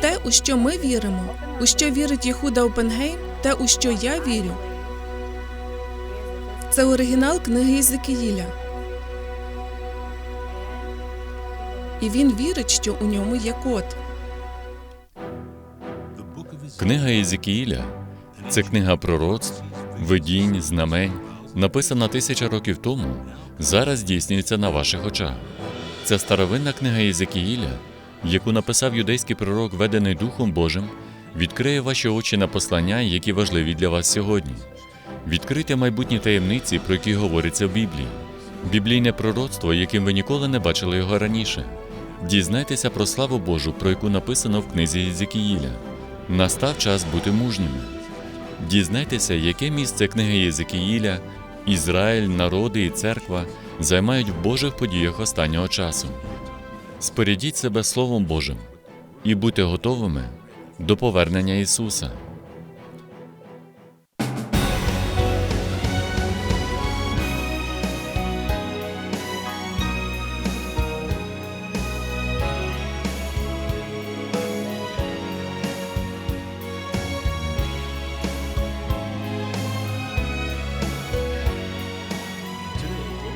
Те, у що ми віримо, у що вірить Єхуда Опенгейм, те, у що я вірю, це оригінал книги Єзекіїля. І він вірить, що у ньому є код. Книга Єзекіїля це книга пророцтв, видінь, знамень, написана тисяча років тому, зараз здійснюється на ваших очах. Це старовинна книга Єзекіїля, яку написав юдейський пророк, ведений Духом Божим, відкриє ваші очі на послання, які важливі для вас сьогодні. Відкрийте майбутні таємниці, про які говориться в Біблії, біблійне пророцтво, яким ви ніколи не бачили його раніше. Дізнайтеся про славу Божу, про яку написано в книзі Єзекіїля. Настав час бути мужніми. Дізнайтеся, яке місце книги Єзекіїля, Ізраїль, народи і церква займають в Божих подіях останнього часу. Спорядіть себе Словом Божим і будьте готовими до повернення Ісуса.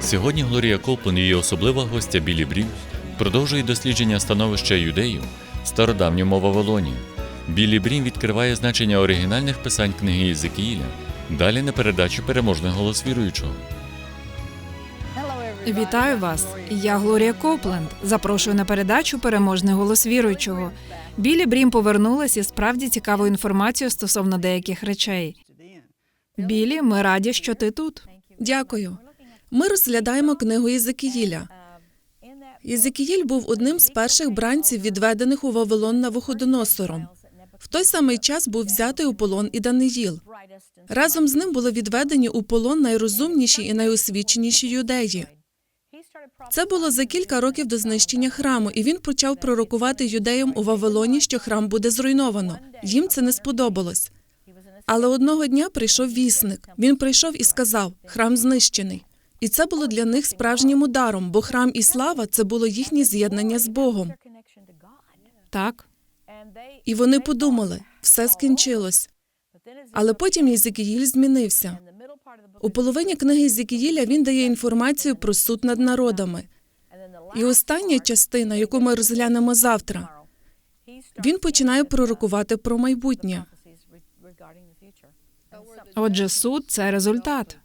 Сьогодні Глорія Коплен і її особлива гостя Білі Брів продовжує дослідження становища юдеїв в стародавньому Вавилоні. Білі Брім відкриває значення оригінальних писань книги Єзекіїля, далі на передачу переможний голос віруючого. Вітаю вас! Я Глорія Копленд. Запрошую на передачу Переможний голос віруючого. Білі Брім повернулась із справді цікавою інформацією стосовно деяких речей. Білі, ми раді, що ти тут. Дякую. Ми розглядаємо книгу Єзекіїля. Єзекіїль був одним з перших бранців, відведених у Вавилон Навуходоносором. В той самий час був взятий у полон і Даниїл. Разом з ним були відведені у полон найрозумніші і найосвіченіші юдеї. Це було за кілька років до знищення храму, і він почав пророкувати юдеям у Вавилоні, що храм буде зруйновано. Їм це не сподобалось. Але одного дня прийшов вісник. Він прийшов і сказав: храм знищений. І це було для них справжнім ударом, бо храм і слава це було їхнє з'єднання з Богом. Так, І вони подумали, все скінчилось. Але потім Єзекіїль змінився. У половині книги Єзекіїля він дає інформацію про суд над народами. І остання частина, яку ми розглянемо завтра, він починає пророкувати про майбутнє. отже, суд це результат.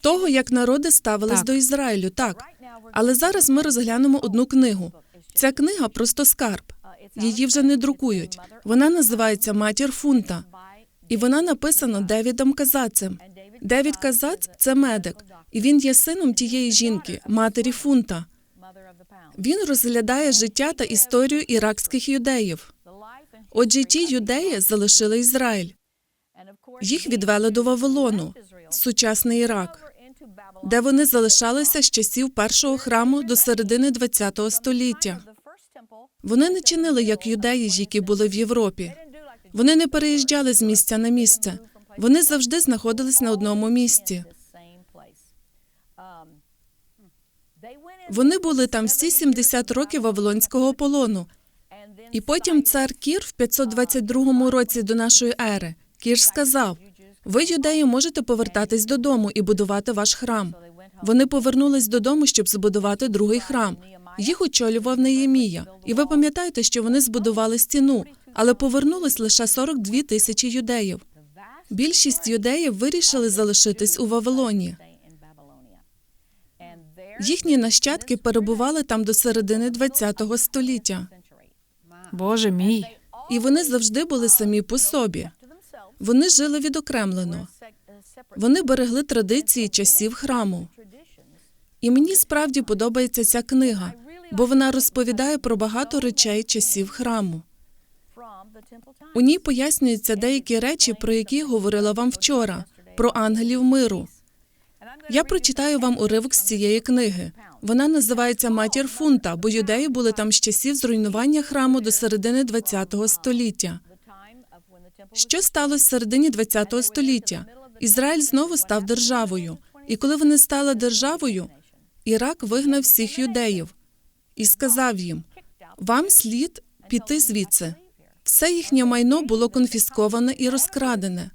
Того, як народи ставились Так. до Ізраїлю, так. Але зараз ми розглянемо одну книгу. Ця книга просто скарб. Її вже не друкують. Вона називається Матір Фунта. І вона написана Девідом Казацем. Девід Казац це медик, і він є сином тієї жінки, матері Фунта. Він розглядає життя та історію іракських юдеїв. Отже, ті юдеї залишили Ізраїль. Їх відвели до Вавилону, сучасний Ірак, де вони залишалися з часів першого храму до середини ХХ століття. Вони не чинили як юдеї, які були в Європі. Вони не переїжджали з місця на місце. Вони завжди знаходились на одному місці. Вони були там всі 70 років Вавилонського полону. І потім цар Кір в 522 році до нашої ери. Кір сказав: ви, юдеї, можете повертатись додому і будувати ваш храм. Вони повернулись додому, щоб збудувати другий храм. Їх очолював Неємія. І ви пам'ятаєте, що вони збудували стіну, але повернулись лише 42 тисячі юдеїв. Більшість юдеїв вирішили залишитись у Вавилоні. Їхні нащадки перебували там до середини ХХ століття, Боже мій. і вони завжди були самі по собі. Вони жили відокремлено. Вони берегли традиції часів храму. І мені справді подобається ця книга, бо вона розповідає про багато речей часів храму. У ній пояснюються деякі речі, про які говорила вам вчора, про ангелів миру. Я прочитаю вам уривок з цієї книги. Вона називається Матір Фунта, бо юдеї були там з часів зруйнування храму до середини ХХ століття. Що сталося в середині ХХ століття? Ізраїль знову став державою, і коли вони стали державою, Ірак вигнав всіх юдеїв і сказав їм: вам слід піти звідси. Все їхнє майно було конфісковане і розкрадене,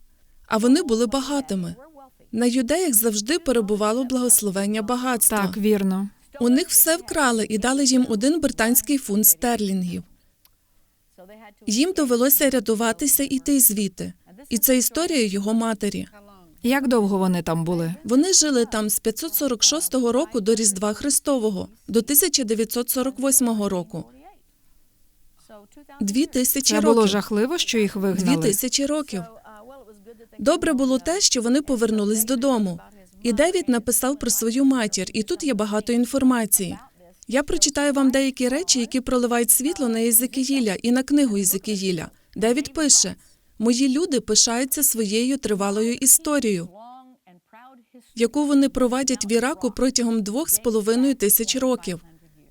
а вони були багатими. На юдеях завжди перебувало благословення багатства. Так, вірно. У них все вкрали і дали їм один британський фунт стерлінгів. Їм довелося рятуватися і йти звідти. І це історія його матері. Як довго вони там були? Вони жили там з 546 року до Різдва Христового до 1948 року. Дві тисячі Це було жахливо, що їх Дві вигнали. тисячі років. Добре було те, що вони повернулись додому. І Девід написав про свою матір, і тут є багато інформації. Я прочитаю вам деякі речі, які проливають світло на Єзекіїля і на книгу Єзекіїля. Девід пише: Мої люди пишаються своєю тривалою історією, яку вони провадять в Іраку протягом двох з половиною тисяч років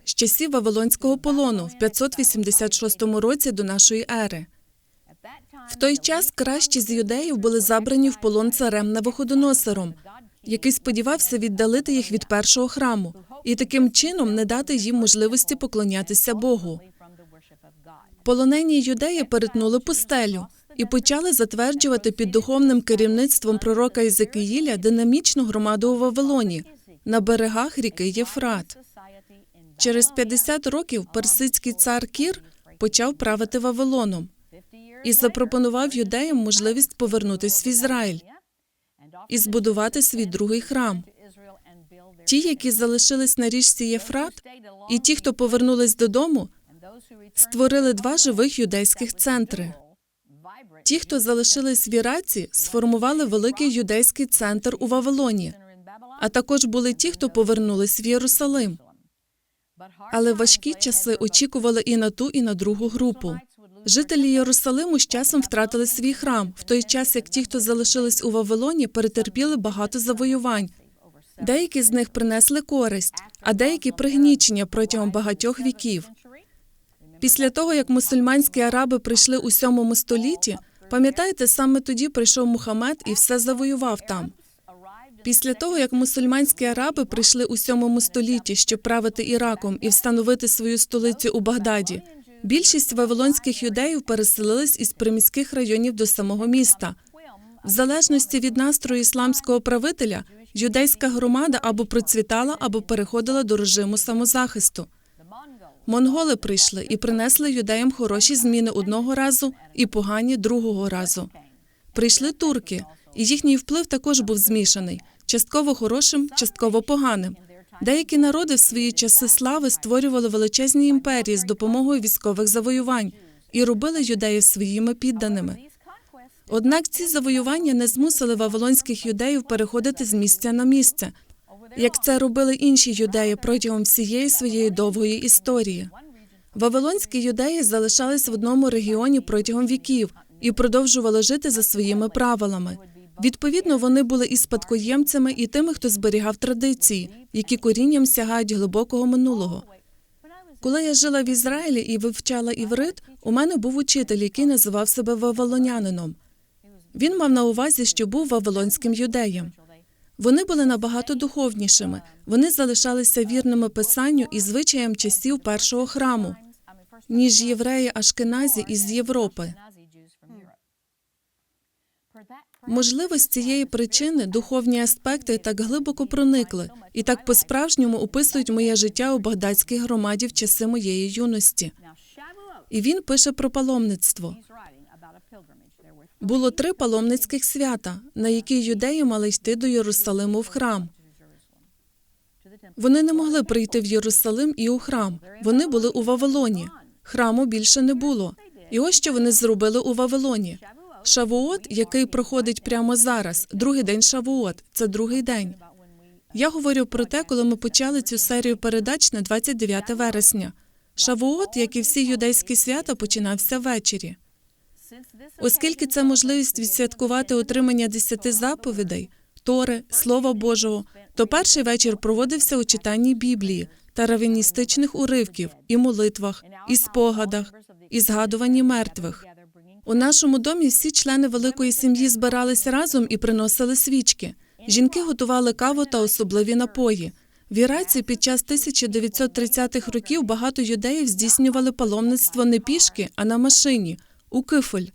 з часів Вавилонського полону в 586 році до нашої ери. В той час кращі з юдеїв були забрані в полон царем Навуходоносором, який сподівався віддалити їх від першого храму і таким чином не дати їм можливості поклонятися Богу. Полонені юдеї перетнули пустелю і почали затверджувати під духовним керівництвом пророка Ізекиїля динамічну громаду у Вавилоні на берегах ріки Єфрат. Через 50 років персидський цар Кір почав правити Вавилоном і запропонував юдеям можливість повернутися в Ізраїль і збудувати свій другий храм. Ті, які залишились на річці Єфрат, і ті, хто повернулись додому, створили два живих юдейських центри. Ті, хто залишились в Іраці, сформували великий юдейський центр у Вавилоні, а також були ті, хто повернулись в Єрусалим. Але важкі часи очікували і на ту, і на другу групу. Жителі Єрусалиму з часом втратили свій храм, в той час як ті, хто залишились у Вавилоні, перетерпіли багато завоювань. Деякі з них принесли користь, а деякі пригнічення протягом багатьох віків. Після того, як мусульманські араби прийшли у сьомому столітті, пам'ятаєте, саме тоді прийшов Мухаммед і все завоював там. Після того, як мусульманські араби прийшли у сьомому столітті, щоб правити Іраком і встановити свою столицю у Багдаді, більшість вавилонських юдеїв переселились із приміських районів до самого міста. В залежності від настрою ісламського правителя, юдейська громада або процвітала, або переходила до режиму самозахисту. Монголи прийшли і принесли юдеям хороші зміни одного разу і погані другого разу. Прийшли турки, і їхній вплив також був змішаний частково хорошим, частково поганим. Деякі народи в свої часи слави створювали величезні імперії з допомогою військових завоювань і робили юдеїв своїми підданими. Однак ці завоювання не змусили вавилонських юдеїв переходити з місця на місце, як це робили інші юдеї протягом всієї своєї довгої історії. Вавилонські юдеї залишались в одному регіоні протягом віків і продовжували жити за своїми правилами. Відповідно, вони були і спадкоємцями, і тими, хто зберігав традиції, які корінням сягають глибокого минулого. Коли я жила в Ізраїлі і вивчала іврит, у мене був учитель, який називав себе вавилонянином. Він мав на увазі, що був вавилонським юдеєм. Вони були набагато духовнішими. Вони залишалися вірними писанню і звичаям часів першого храму, ніж євреї Ашкеназі із Європи. Можливо, з цієї причини духовні аспекти так глибоко проникли і так по-справжньому описують моє життя у багдадській громаді в часи моєї юності. І він пише про паломництво. Було три паломницьких свята, на які юдеї мали йти до Єрусалиму в храм. Вони не могли прийти в Єрусалим і у храм. Вони були у Вавилоні. Храму більше не було. І ось що вони зробили у Вавилоні. Шавуот, який проходить прямо зараз, другий день Шавуот, це другий день. Я говорю про те, коли ми почали цю серію передач на 29 вересня. Шавуот, як і всі юдейські свята, починався ввечері. Оскільки це можливість відсвяткувати отримання десяти заповідей, Тори, Слова Божого, то перший вечір проводився у читанні Біблії та равіністичних уривків, і молитвах, і спогадах, і згадуванні мертвих. У нашому домі всі члени великої сім'ї збиралися разом і приносили свічки. Жінки готували каву та особливі напої. В Іраці під час 1930-х років багато юдеїв здійснювали паломництво не пішки, а на машині у Кифель,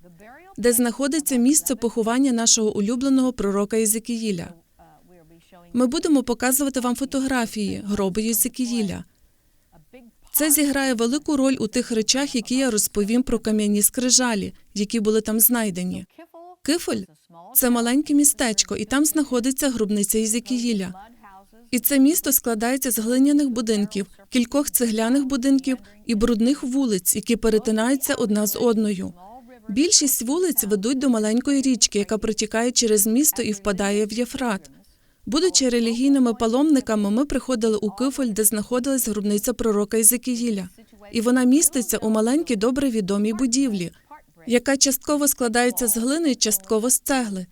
де знаходиться місце поховання нашого улюбленого пророка Єзекіїля. Ми будемо показувати вам фотографії гробу Єзекіїля. Це зіграє велику роль у тих речах, які я розповім про кам'яні скрижалі, які були там знайдені. Кифель це маленьке містечко, і там знаходиться гробниця Єзекіїля. І це місто складається з глиняних будинків, кількох цегляних будинків і брудних вулиць, які перетинаються одна з одною. Більшість вулиць ведуть до маленької річки, яка протікає через місто і впадає в Єфрат. Будучи релігійними паломниками, ми приходили у Кифель, де знаходилась гробниця пророка Ізекіїля. І вона міститься у маленькій добре відомій будівлі, яка частково складається з глини, частково з цегли.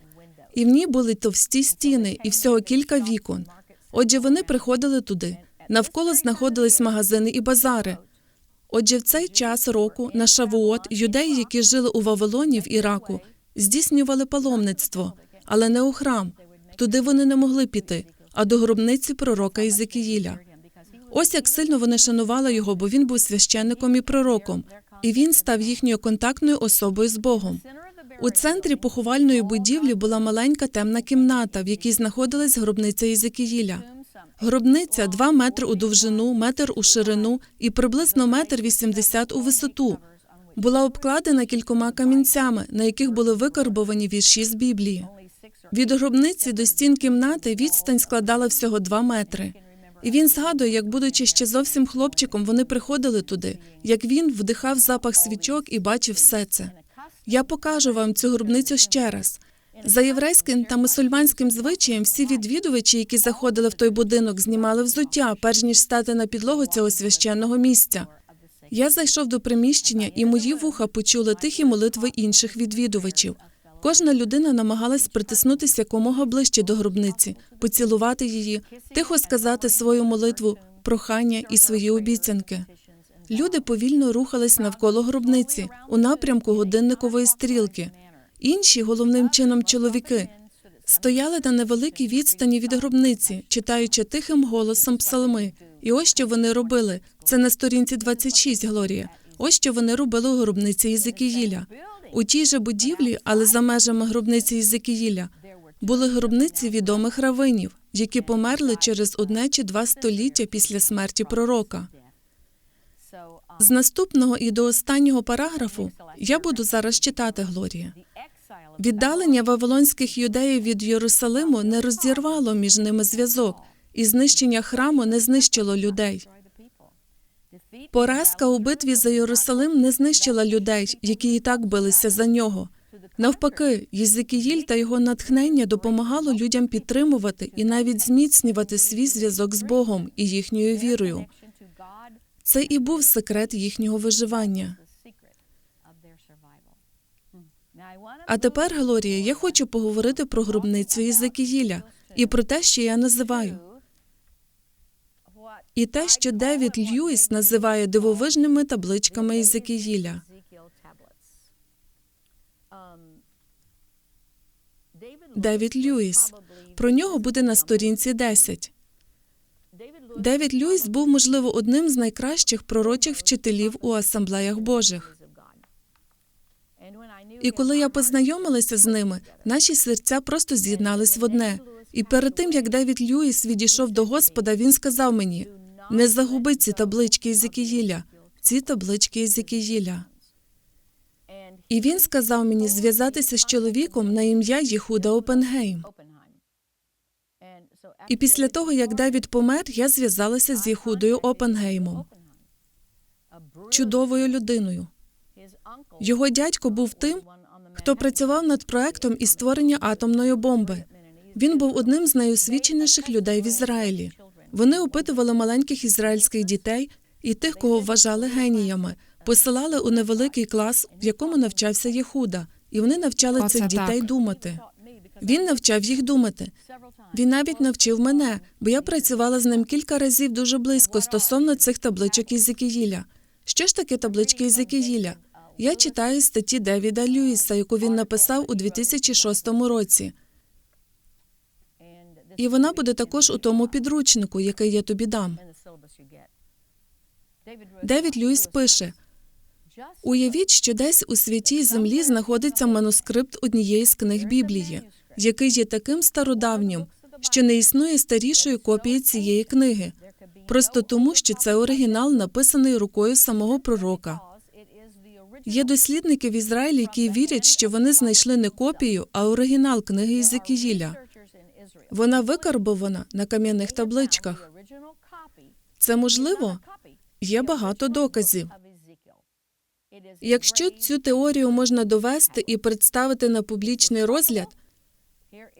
І в ній були товсті стіни і всього кілька вікон. Отже, вони приходили туди. Навколо знаходились магазини і базари. Отже, в цей час року на Шавуот юдеї, які жили у Вавилоні в Іраку, здійснювали паломництво, але не у храм. Туди вони не могли піти, а до гробниці пророка Ізекіїля. Ось як сильно вони шанували його, бо він був священником і пророком, і він став їхньою контактною особою з Богом. У центрі поховальної будівлі була маленька темна кімната, в якій знаходилась гробниця Єзекіїля. Гробниця 2 метри у довжину, метр у ширину і приблизно метр 80 у висоту. Була обкладена кількома камінцями, на яких були викарбовані вірші з Біблії. Від гробниці до стін кімнати відстань складала всього 2 метри. І він згадує, як, будучи ще зовсім хлопчиком, вони приходили туди, як він вдихав запах свічок і бачив все це. Я покажу вам цю гробницю ще раз. За єврейським та мусульманським звичаєм всі відвідувачі, які заходили в той будинок, знімали взуття, перш ніж стати на підлогу цього священного місця. Я зайшов до приміщення, і мої вуха почули тихі молитви інших відвідувачів. Кожна людина намагалась притиснутися якомога ближче до гробниці, поцілувати її, тихо сказати свою молитву, прохання і свої обіцянки. Люди повільно рухались навколо гробниці у напрямку годинникової стрілки. Інші, головним чином чоловіки, стояли на невеликій відстані від гробниці, читаючи тихим голосом псалми. І ось що вони робили. Це на сторінці 26, Глорія. Ось що вони робили у гробниці Єзекіїля. У тій же будівлі, але за межами гробниці Єзекіїля, були гробниці відомих равинів, які померли через одне чи два століття після смерті пророка. З наступного і до останнього параграфу я буду зараз читати Глорія. Віддалення вавилонських юдеїв від Єрусалиму не розірвало між ними зв'язок, і знищення храму не знищило людей. Поразка у битві за Єрусалим не знищила людей, які і так билися за нього. Навпаки, Єзекіїль та його натхнення допомагало людям підтримувати і навіть зміцнювати свій зв'язок з Богом і їхньою вірою. Це і був секрет їхнього виживання. А тепер, Глорія, я хочу поговорити про гробницю Єзекіїля і про те, що я називаю. І те, що Девід Льюіс називає дивовижними табличками Єзекіїля. Девід Льюіс. Про нього буде на сторінці 10. Девід Льюіс був, можливо, одним з найкращих пророчих вчителів у асамблеях Божих. І коли я познайомилася з ними, наші серця просто з'єднались в одне. І перед тим як Девід Льюіс відійшов до Господа, він сказав мені: не загуби ці таблички Єзекіїля, ці таблички Єзекіїля. І він сказав мені зв'язатися з чоловіком на ім'я Єхуда Опенгейм. І після того, як Девід помер, я зв'язалася з Єхудою Опенгеймом, чудовою людиною. Його дядько був тим, хто працював над проектом із створення атомної бомби. Він був одним з найосвіченіших людей в Ізраїлі. Вони опитували маленьких ізраїльських дітей і тих, кого вважали геніями, посилали у невеликий клас, в якому навчався Єхуда, і вони навчали Оце цих дітей так. думати. Він навчав їх думати. Він навіть навчив мене, бо я працювала з ним кілька разів дуже близько стосовно цих табличок Єзекіїля. Що ж таке таблички Єзекіїля? Я читаю статті Девіда Льюіса, яку він написав у 2006 році. І вона буде також у тому підручнику, який я тобі дам. Девід Льюіс пише: уявіть, що десь у святій землі знаходиться манускрипт однієї з книг Біблії, який є таким стародавнім, що не існує старішої копії цієї книги, просто тому, що це оригінал, написаний рукою самого пророка. Є дослідники в Ізраїлі, які вірять, що вони знайшли не копію, а оригінал книги Єзекіїля. Вона викарбована на кам'яних табличках. Це можливо? Є багато доказів. Якщо цю теорію можна довести і представити на публічний розгляд,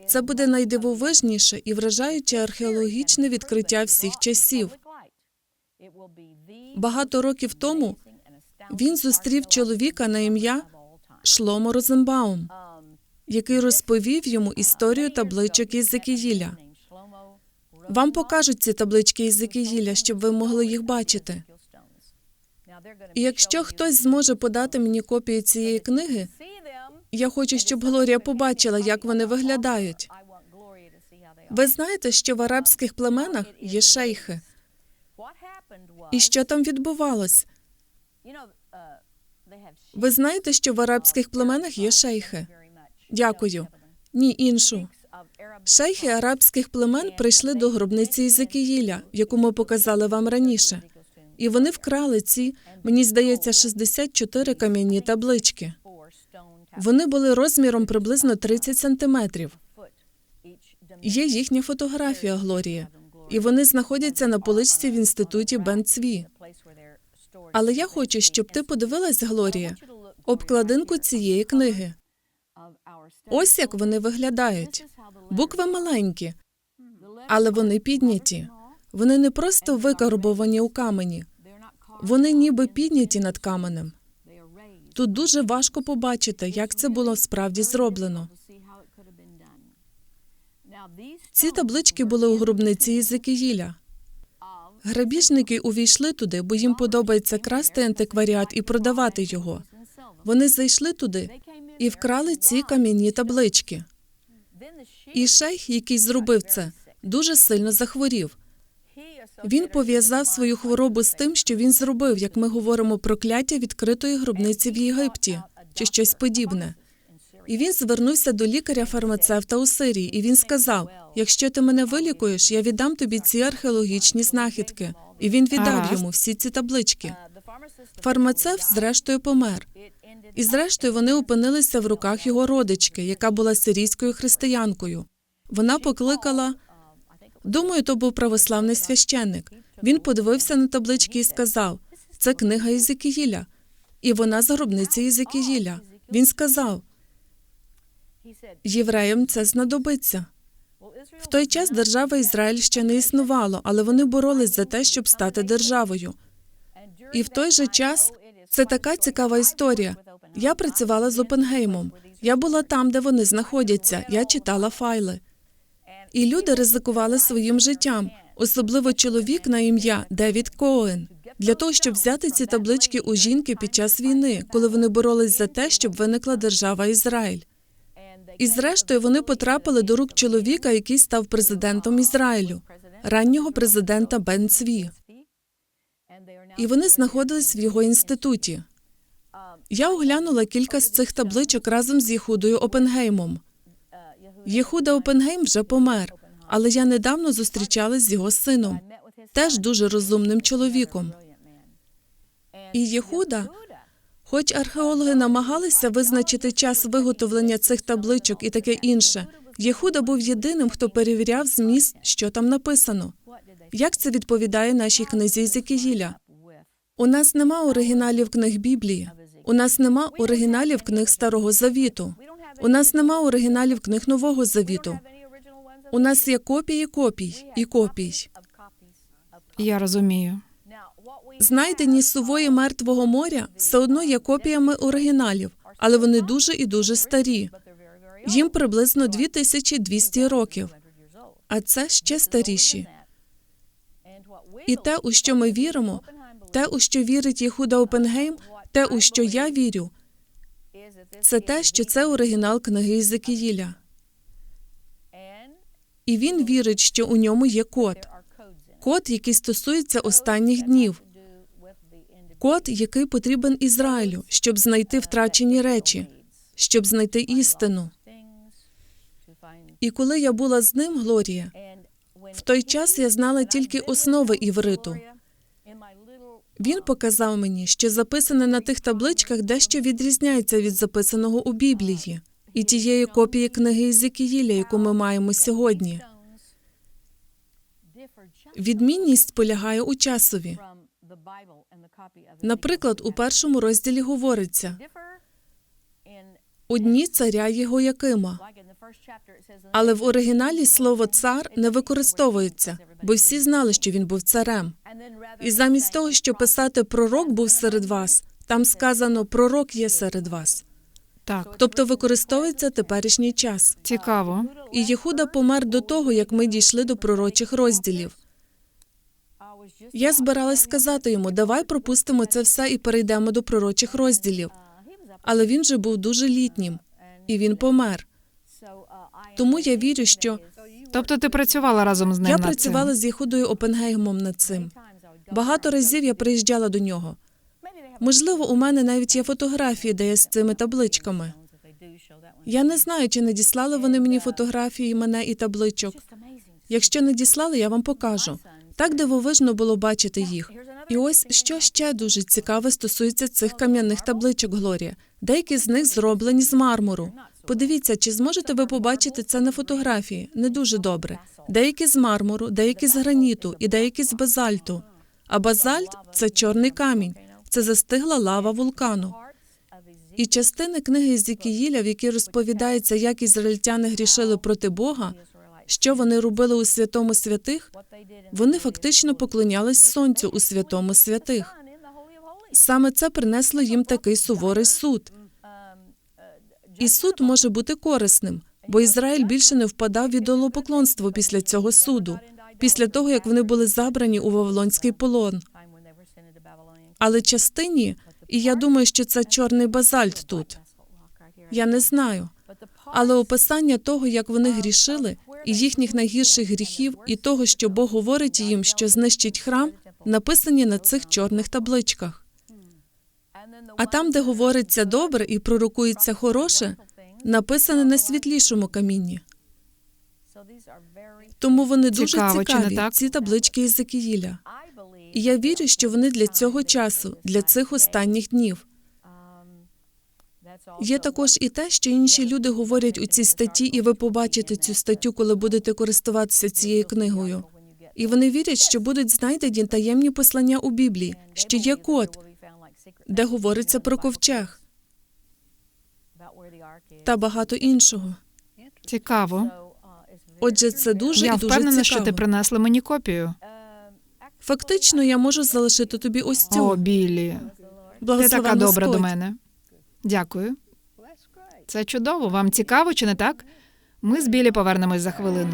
це буде найдивовижніше і вражаюче археологічне відкриття всіх часів. Багато років тому він зустрів чоловіка на ім'я Шломо Розенбаум, який розповів йому історію табличок Єзекіїля. Вам покажуть ці таблички Єзекіїля, щоб ви могли їх бачити. І якщо хтось зможе подати мені копію цієї книги, я хочу, щоб Глорія побачила, як вони виглядають. Ви знаєте, що в арабських племенах є шейхи. І що там відбувалось? Ви знаєте, що в арабських племенах є шейхи? Дякую. Ні, іншу. Шейхи арабських племен прийшли до гробниці Ізекіїля, яку ми показали вам раніше. І вони вкрали ці, мені здається, 64 кам'яні таблички. Вони були розміром приблизно 30 сантиметрів. Є їхня фотографія Глорія, і вони знаходяться на поличці в інституті Бен-Цві. Але я хочу, щоб ти подивилась, Глорія, обкладинку цієї книги. Ось як вони виглядають. Букви маленькі, але вони підняті. Вони не просто викарбовані у камені, вони ніби підняті над каменем. Тут дуже важко побачити, як це було справді зроблено. Ці таблички були у гробниці Єзекіїля. Грабіжники увійшли туди, бо їм подобається красти антикваріат і продавати його. Вони зайшли туди і вкрали ці кам'яні таблички. І шейх, який зробив це, дуже сильно захворів. Він пов'язав свою хворобу з тим, що він зробив, як ми говоримо, прокляття відкритої гробниці в Єгипті чи щось подібне. І він звернувся до лікаря-фармацевта у Сирії, і він сказав: якщо ти мене вилікуєш, я віддам тобі ці археологічні знахідки. І він віддав йому всі ці таблички. Фармацевт, зрештою, помер. І зрештою вони опинилися в руках його родички, яка була сирійською християнкою. Вона покликала. Думаю, то був православний священник. Він подивився на таблички і сказав: це книга Єзекіїля. І вона з гробниці Єзекіїля. Він сказав: євреям це знадобиться. В той час держава Ізраїль ще не існувало, але вони боролись за те, щоб стати державою. І в той же час це така цікава історія. Я працювала з Опенгеймом. Я була там, де вони знаходяться. Я читала файли. І люди ризикували своїм життям, особливо чоловік на ім'я Девід Коен, для того, щоб взяти ці таблички у жінки під час війни, коли вони боролись за те, щоб виникла держава Ізраїль. І зрештою вони потрапили до рук чоловіка, який став президентом Ізраїлю, раннього президента Бен Цві. І вони знаходились в його інституті. Я оглянула кілька з цих табличок разом з Єхудою Опенгеймом. Єхуда Опенгейм вже помер, але я недавно зустрічалась з його сином, теж дуже розумним чоловіком. І Єхуда, хоч археологи намагалися визначити час виготовлення цих табличок і таке інше, Єхуда був єдиним, хто перевіряв зміст, що там написано. Як це відповідає нашій книзі Єзекіїля? У нас нема оригіналів книг Біблії. У нас нема оригіналів книг Старого Завіту. У нас нема оригіналів книг Нового Завіту. У нас є копії копій і копій. Я розумію. Знайдені сувої мертвого моря все одно є копіями оригіналів, але вони дуже і дуже старі. Їм приблизно 2200 років, а це ще старіші. І те, у що ми віримо, те, у що вірить Єхуда Опенгейм, те, у що я вірю, це те, що це оригінал книги Єзекіїля. і він вірить, що у ньому є код. Код, який стосується останніх днів. Код, який потрібен Ізраїлю, щоб знайти втрачені речі, щоб знайти істину. І коли я була з ним, Глорія, В той час я знала тільки основи івриту. Він показав мені, що записане на тих табличках дещо відрізняється від записаного у Біблії і тієї копії книги Ізекіїля, яку ми маємо сьогодні. Відмінність полягає у часові. Наприклад, у першому розділі говориться у дні царя Єгоякима. Але в оригіналі слово цар не використовується, бо всі знали, що він був царем. І замість того, щоб писати пророк був серед вас, там сказано пророк є серед вас. Так, Тобто використовується теперішній час. цікаво. І Єхуда помер до того, як ми дійшли до пророчих розділів. Я збиралась сказати йому, давай пропустимо це все і перейдемо до пророчих розділів. Але він же був дуже літнім, і він помер. Тому я вірю, що Тобто ти працювала разом з ним я над працювала цим? з Єхудою Опенгеймом над цим. Багато разів я приїжджала до нього. Можливо, у мене навіть є фотографії, де я з цими табличками. Я не знаю, чи надіслали вони мені фотографії мене і табличок. Якщо надіслали, я вам покажу. Так дивовижно було бачити їх. І ось що ще дуже цікаве стосується цих кам'яних табличок, Глорія. Деякі з них зроблені з мармуру. Подивіться, чи зможете ви побачити це на фотографії? Не дуже добре. Деякі з мармуру, деякі з граніту і деякі з базальту. А базальт це чорний камінь, це застигла лава вулкану. І частини книги Ізекіїля, в якій розповідається, як ізраїльтяни грішили проти Бога, що вони робили у святому святих, вони фактично поклонялись сонцю у святому святих. Саме це принесло їм такий суворий суд. І суд може бути корисним, бо Ізраїль більше не впадав в ідолопоклонство після цього суду, після того як вони були забрані у Вавилонський полон. Але частині, і я думаю, що це чорний базальт тут. Я не знаю. Але описання того, як вони грішили, і їхніх найгірших гріхів, і того, що Бог говорить їм, що знищить храм, написані на цих чорних табличках. А там, де говориться добре і пророкується хороше, написане на світлішому камінні. Тому вони дуже Цікаво, чи не цікаві, так? ці таблички із Закіїля. І я вірю, що вони для цього часу, для цих останніх днів. Є також і те, що інші люди говорять у цій статті, і ви побачите цю статтю, коли будете користуватися цією книгою. І вони вірять, що будуть знайдені таємні послання у Біблії, що є код, де говориться про ковчег та багато іншого. Цікаво. Отже, це дуже Я і дуже впевнена, цікаво. що ти принесла мені копію. Фактично, я можу залишити тобі ось цю. О, Білі, ти Благословен така добра до мене. Дякую. Це чудово. Вам цікаво чи не так? Ми з Білі повернемось за хвилину.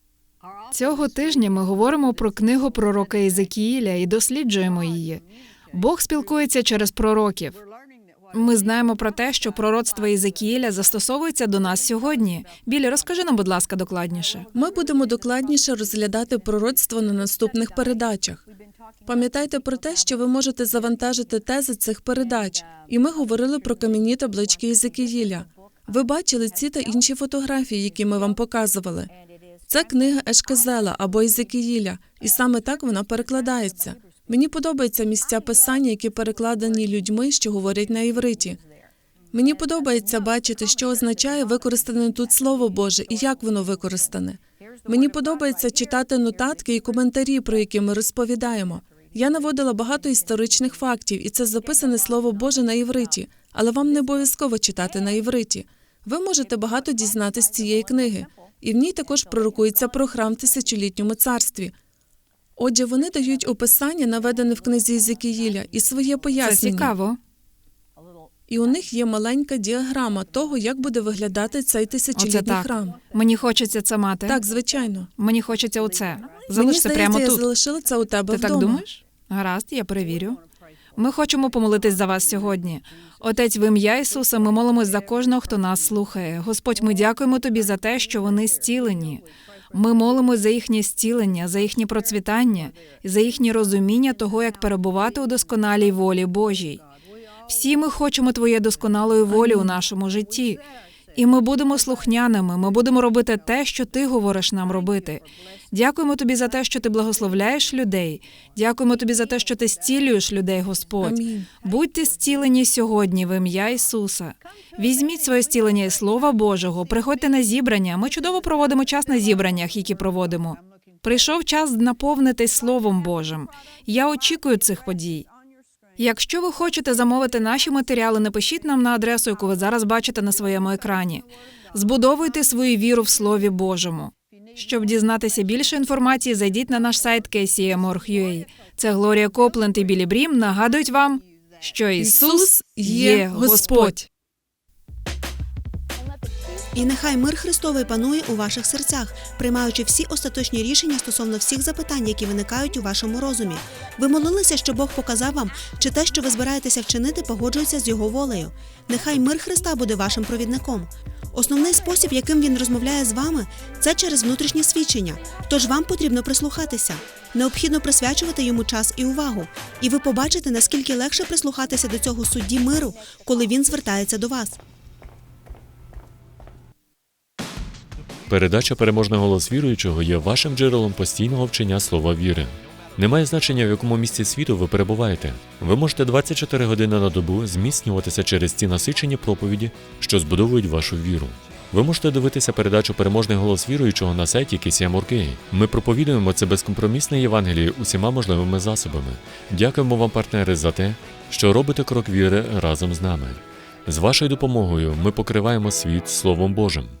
Цього тижня ми говоримо про книгу пророка Єзекіїля і досліджуємо її. Бог спілкується через пророків. Ми знаємо про те, що пророцтво Єзекіїля застосовується до нас сьогодні. Білі, розкажи нам, будь ласка, докладніше. Ми будемо докладніше розглядати пророцтво на наступних передачах. Пам'ятайте про те, що ви можете завантажити тези цих передач, і ми говорили про кам'яні таблички Єзекіїля. Ви бачили ці та інші фотографії, які ми вам показували. Це книга Ешкезела або Єзекіїля, і саме так вона перекладається. Мені подобаються місця писання, які перекладені людьми, що говорять на івриті. Мені подобається бачити, що означає використане тут слово Боже і як воно використане. Мені подобається читати нотатки і коментарі, про які ми розповідаємо. Я наводила багато історичних фактів, і це записане слово Боже на івриті, але вам не обов'язково читати на івриті. Ви можете багато дізнатися з цієї книги, і в ній також пророкується про храм в тисячолітньому царстві. Отже, вони дають описання, наведене в книзі Єзекіїля, і своє Це пояснення. цікаво. І у них є маленька діаграма того, як буде виглядати цей тисячолітній так. храм. Мені хочеться це мати. Так, звичайно. Мені хочеться оце. Мені Залиш це здається, прямо я тут. залишила це у тебе Ти вдома. так думаєш? Гаразд, я перевірю. Ми хочемо помолитись за вас сьогодні. Отець, в ім'я Ісуса, ми молимось за кожного, хто нас слухає. Господь, ми дякуємо тобі за те, що вони зцілені. Ми молимось за їхнє зцілення, за їхнє процвітання за їхнє розуміння того, як перебувати у досконалій волі Божій. Всі ми хочемо твоєї досконалої волі у нашому житті. І ми будемо слухняними, ми будемо робити те, що ти говориш нам робити. Дякуємо тобі за те, що ти благословляєш людей. Дякуємо тобі за те, що ти зцілюєш людей, Господь. Амінь. Будьте зцілені сьогодні в ім'я Ісуса. Візьміть своє зцілення із Слова Божого, приходьте на зібрання. Ми чудово проводимо час на зібраннях, які проводимо. Прийшов час наповнитись Словом Божим. Я очікую цих подій. Якщо ви хочете замовити наші матеріали, напишіть нам на адресу, яку ви зараз бачите на своєму екрані. Збудовуйте свою віру в Слові Божому. Щоб дізнатися більше інформації, зайдіть на наш сайт kcm.org.ua. Це Глорія Копленд і Білі Брім нагадують вам, що Ісус є Господь. І нехай мир Христовий панує у ваших серцях, приймаючи всі остаточні рішення стосовно всіх запитань, які виникають у вашому розумі. Ви молилися, що Бог показав вам, чи те, що ви збираєтеся вчинити, погоджується з його волею. Нехай мир Христа буде вашим провідником. Основний спосіб, яким він розмовляє з вами, це через внутрішнє свідчення. Тож вам потрібно прислухатися. Необхідно присвячувати йому час і увагу, і ви побачите, наскільки легше прислухатися до цього судді миру, коли він звертається до вас. Передача Переможний голос віруючого є вашим джерелом постійного вчення слова віри. Немає значення, в якому місці світу ви перебуваєте. Ви можете 24 години на добу зміцнюватися через ці насичені проповіді, що збудовують вашу віру. Ви можете дивитися передачу Переможний голос віруючого на сайті KCM.org.ua. Ми проповідуємо це безкомпромісне Євангеліє усіма можливими засобами. Дякуємо вам, партнери, за те, що робите крок віри разом з нами. З вашою допомогою ми покриваємо світ Словом Божим.